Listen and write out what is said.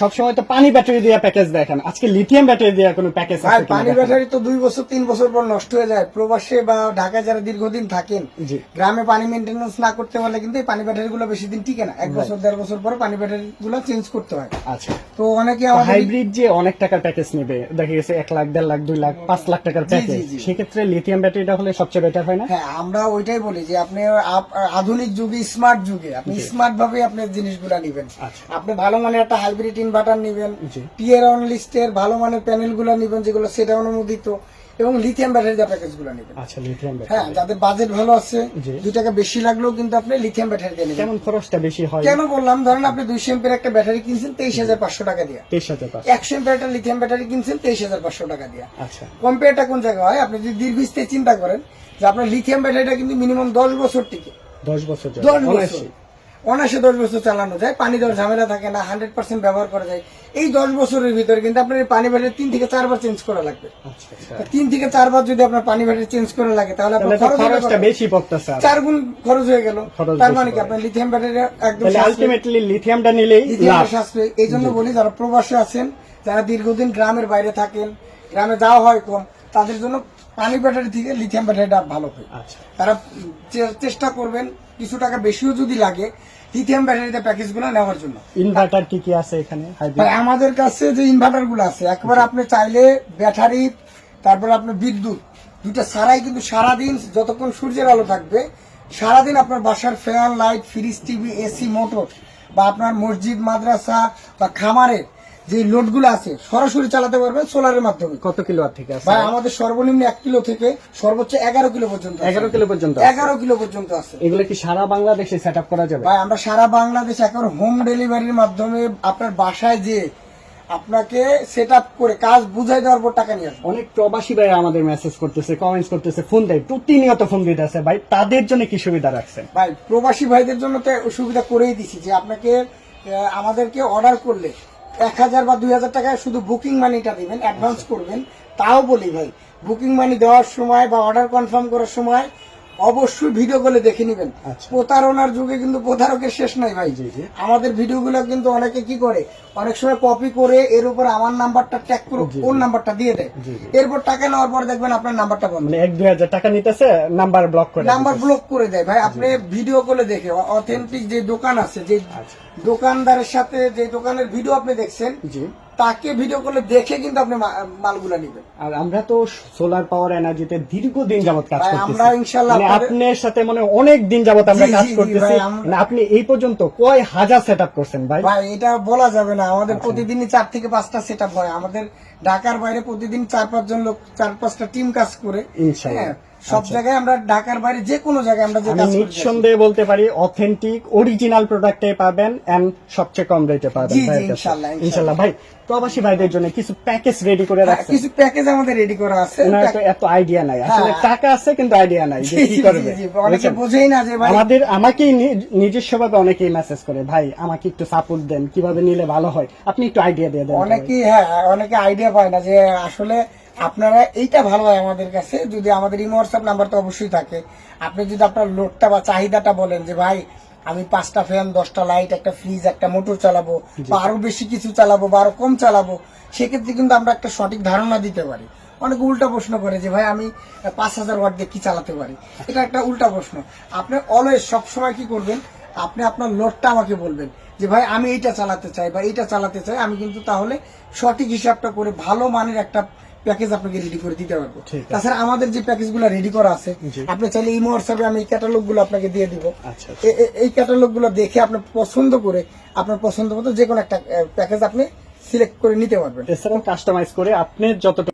সবসময় তো পানি ব্যাটারি দিয়ে প্যাকেজ দেখেন। আজকে লিথিয়াম ব্যাটারি দিয়ে কোনো প্যাকেজ আছে পানি ব্যাটারি তো দুই বছর তিন বছর পর নষ্ট হয়ে যায়। প্রবাসে বা ঢাকায় যারা দীর্ঘদিন থাকেন। গ্রামে পানি মেনটেন্যান্স না করতে পারলে কিন্তু এই পানি ব্যাটারি গুলো বেশি দিন টিকে না। এক বছর দেড় বছর পর পানি ব্যাটারি গুলো চেঞ্জ করতে হয়। আচ্ছা। তো অনেকে আমাদের হাইব্রিড যে অনেক টাকার প্যাকেজ নেবে দেখা গেছে এক লাখ দেড় লাখ দুই লাখ পাঁচ লাখ টাকার প্যাকেজ। সেক্ষেত্রে লিথিয়াম ব্যাটারিটা হলে সবচেয়ে বেটার হয় না? হ্যাঁ আমরা ওইটাই বলি যে আপনি আধুনিক যুগে স্মার্ট যুগে আপনি স্মার্ট ভাবে আপনার জিনিসগুলো নিবেন। আচ্ছা। আপনি ভালো মানের একটা হাইব্রিড ইনভার্টার নিবেন। টিয়ার অন লিস্টের ভালো মানের প্যানেলগুলো নিবেন যেগুলো সেটা অনুমোদিত এবং লিথিয়াম ব্যাটারি গুলো নিবেন। আচ্ছা লিথিয়াম হ্যাঁ যাদের বাজেট ভালো আছে। দুই টাকা বেশি লাগলেও কিন্তু আপনি লিথিয়াম ব্যাটারি দিয়ে নেবেন। কেমন খরচটা বেশি হয়? কেন বললাম ধরেন আপনি একটা ব্যাটারি কিনছেন তেইশ হাজার পাঁচশো টাকা দিয়ে। একটা লিথিয়াম ব্যাটারি কিনছেন তেইশ হাজার পাঁচশো টাকা দিয়ে। আচ্ছা। কম্পেয়ারটা কোন জায়গায় হয়? আপনি যদি দীর্ঘস্থায়ী চিন্তা করেন যে আপনার লিথিয়াম ব্যাটারিটা কিন্তু মিনিমাম দশ বছর টিকে। দশ বছর যাবে। দশ অনায়াসে। বছর। অনায়াসে দশ বছর চালানো যায় পানি দেওয়ার ঝামেলা থাকে না হান্ড্রেড পার্সেন্ট ব্যবহার করা যায়। এই দশ বছরের ভিতরে কিন্তু আপনার পানি ব্যাটারি তিন থেকে চারবার চেঞ্জ করা লাগবে। আচ্ছা আচ্ছা। তিন থেকে চারবার যদি আপনার পানি ব্যাটারি চেঞ্জ করা লাগে তাহলে আপনার খরচটা বেশি পড়তেছে চার গুণ খরচ হয়ে গেল। তার মানে কি? আপনার লিথিয়াম ব্যাটারি একদম আলটিমেটলি লিথিয়ামটা নিলেই এই জন্য বলি যারা প্রবাসে আছেন যারা দীর্ঘদিন গ্রামের বাইরে থাকেন গ্রামে যাওয়া হয় কম তাদের জন্য পানি ব্যাটারি থেকে লিথিয়াম ব্যাটারিটা ভালো হয়। আচ্ছা। তারা চেষ্টা করবেন কিছু টাকা বেশিও যদি লাগে লিথিয়াম ব্যাটারিতে প্যাকেজগুলো নেওয়ার জন্য। ইনভার্টার কি কি আছে এখানে? আমাদের কাছে যে ইনভার্টারগুলো আছে একবার আপনি চাইলে ব্যাটারি তারপর আপনার বিদ্যুৎ দুইটা সারাই কিন্তু সারাদিন যতক্ষণ সূর্যের আলো থাকবে সারাদিন আপনার বাসার fan light fridge TV AC motor বা আপনার মসজিদ মাদ্রাসা বা খামারের যে লোডগুলো আছে সরাসরি চালাতে পারবেন সোলারের মাধ্যমে। কত কিলো থেকে আছে? ভাই আমাদের সর্বনিম্ন এক কিলো থেকে সর্বোচ্চ এগারো কিলো পর্যন্ত এগারো কিলো পর্যন্ত এগারো কিলো পর্যন্ত আছে। এগুলো কি সারা বাংলাদেশে সেট আপ করা যাবে? ভাই আমরা সারা বাংলাদেশ এখন হোম ডেলিভারির মাধ্যমে আপনার বাসায় যে আপনাকে সেট করে কাজ বুঝাই দেওয়ার পর টাকা নিয়ে আসব। অনেক প্রবাসী ভাই আমাদের মেসেজ করতেছে কমেন্টস করতেছে ফোন দেয়। প্রতিনিয়ত ফোন দিতেছে ভাই তাদের জন্য কি সুবিধা রাখছেন? ভাই প্রবাসী ভাইদের জন্য তো সুবিধা করেই দিছি যে আপনাকে আমাদেরকে অর্ডার করলে এক হাজার বা দুই হাজার টাকায় শুধু বুকিং মানিটা দিবেন অ্যাডভান্স করবেন। তাও বলি ভাই বুকিং মানি দেওয়ার সময় বা অর্ডার কনফার্ম করার সময় অবশ্যই ভিডিও গুলো দেখে নেবেন। আচ্ছা। প্রতারণার যুগে কিন্তু প্রতারকের শেষ নাই ভাই। আমাদের ভিডিওগুলো কিন্তু অনেকে কি করে অনেক সময় কপি করে এর উপর আমার নাম্বারটা ট্যাগ করে ওর নাম্বারটা দিয়ে দেয়। এরপর টাকা নেওয়ার পর দেখবেন আপনার নাম্বারটা বন্ধ। মানে এক দুই হাজার টাকা নিতেছে নাম্বার ব্লক করে নাম্বার ব্লক করে দেয়। ভাই আপনি ভিডিও করে দেখে অথেন্টিক যে দোকান আছে যে আচ্ছা। দোকানদারের সাথে যে দোকানের ভিডিও আপনি দেখছেন জি। তাকে ভিডিও করলে দেখে কিন্তু আপনি মালগুলো নেবেন। আর আমরা তো সোলার পাওয়ার এনার্জিতে দীর্ঘদিন যাবত কাজ করতেছি আমরা ইনশাল্লাহ মানে আপনার সাথে মানে অনেক দিন যাবত আমরা কাজ করতেছি। মানে আপনি এই পর্যন্ত কয় হাজার সেটআপ করছেন ভাই? ভাই এটা বলা যাবে না। আমাদের আচ্ছা। প্রতিদিনই চার থেকে পাঁচটা সেটআপ হয়। আমাদের ঢাকার বাইরে প্রতিদিন চার পাঁচজন লোক চার পাঁচটা টিম কাজ করে। হ্যাঁ, সব জায়গায় আমরা ঢাকার বাইরে যে কোনো জায়গায় আমরা যে নিঃসন্দেহে বলতে পারি অথেন্টিক অরিজিনাল প্রোডাক্টে পাবেন এন্ড সবচেয়ে কম রেটে পাবেন। ভাই প্রবাসী ভাইদের জন্য কিছু প্যাকেজ রেডি করে হ্যাঁ, কিছু প্যাকেজ আমাদের রেডি করা আছে। ওনার তো এত আইডিয়া নাই। আসলে হ্যাঁ। টাকা আছে কিন্তু আইডিয়া নাই যে কি করবে। অনেকে? বোঝেই না যে ভাই আমাদের আমাকেই নিজস্বভাবে অনেকেই মেসেজ করে ভাই আমাকে একটু সাপোর্ট দেন কীভাবে নিলে ভালো হয়? আপনি একটু আইডিয়া দিয়ে দেন অনেকেই হ্যাঁ অনেকে আইডিয়া পায় না যে আসলে আপনারা এইটা ভালো হয় আমাদের কাছে যদি আমাদের ইমো হোয়াটসঅ্যাপ নাম্বার তো অবশ্যই থাকে। আপনি যদি আপনার লোডটা বা চাহিদাটা বলেন যে ভাই আমি পাঁচটা ফ্যান দশটা লাইট একটা ফ্রিজ একটা মোটর চালাবো বা আরও বেশি কিছু চালাবো বা আরও কম চালাবো সেক্ষেত্রে কিন্তু আমরা একটা সঠিক ধারণা দিতে পারি। অনেক উল্টা প্রশ্ন করে যে ভাই আমি পাঁচ হাজার ওয়াট দিয়ে কি চালাতে পারি? এটা একটা উল্টা প্রশ্ন। আপনি অলওয়েজ সবসময় কি করবেন? আপনি আপনার লোডটা আমাকে বলবেন। যে ভাই আমি এইটা চালাতে চাই বা এইটা চালাতে চাই আমি কিন্তু তাহলে সঠিক হিসাবটা করে ভালো মানের একটা প্যাকেজ আপনাকে রেডি করে দিতে পারব। তাছাড়া আমাদের যে প্যাকেজগুলো রেডি করা আছে আপনি চাইলে এই হোয়াটসঅ্যাপে আমি এই ক্যাটালগগুলো আপনাকে দিয়ে দিব। আচ্ছা, আচ্ছা। এই ক্যাটালগগুলো দেখে আপনি পছন্দ করে আপনার পছন্দ মতো যে কোনো একটা প্যাকেজ আপনি সিলেক্ট করে নিতে পারবেন। কাস্টমাইজ করে আপনি যতটুকু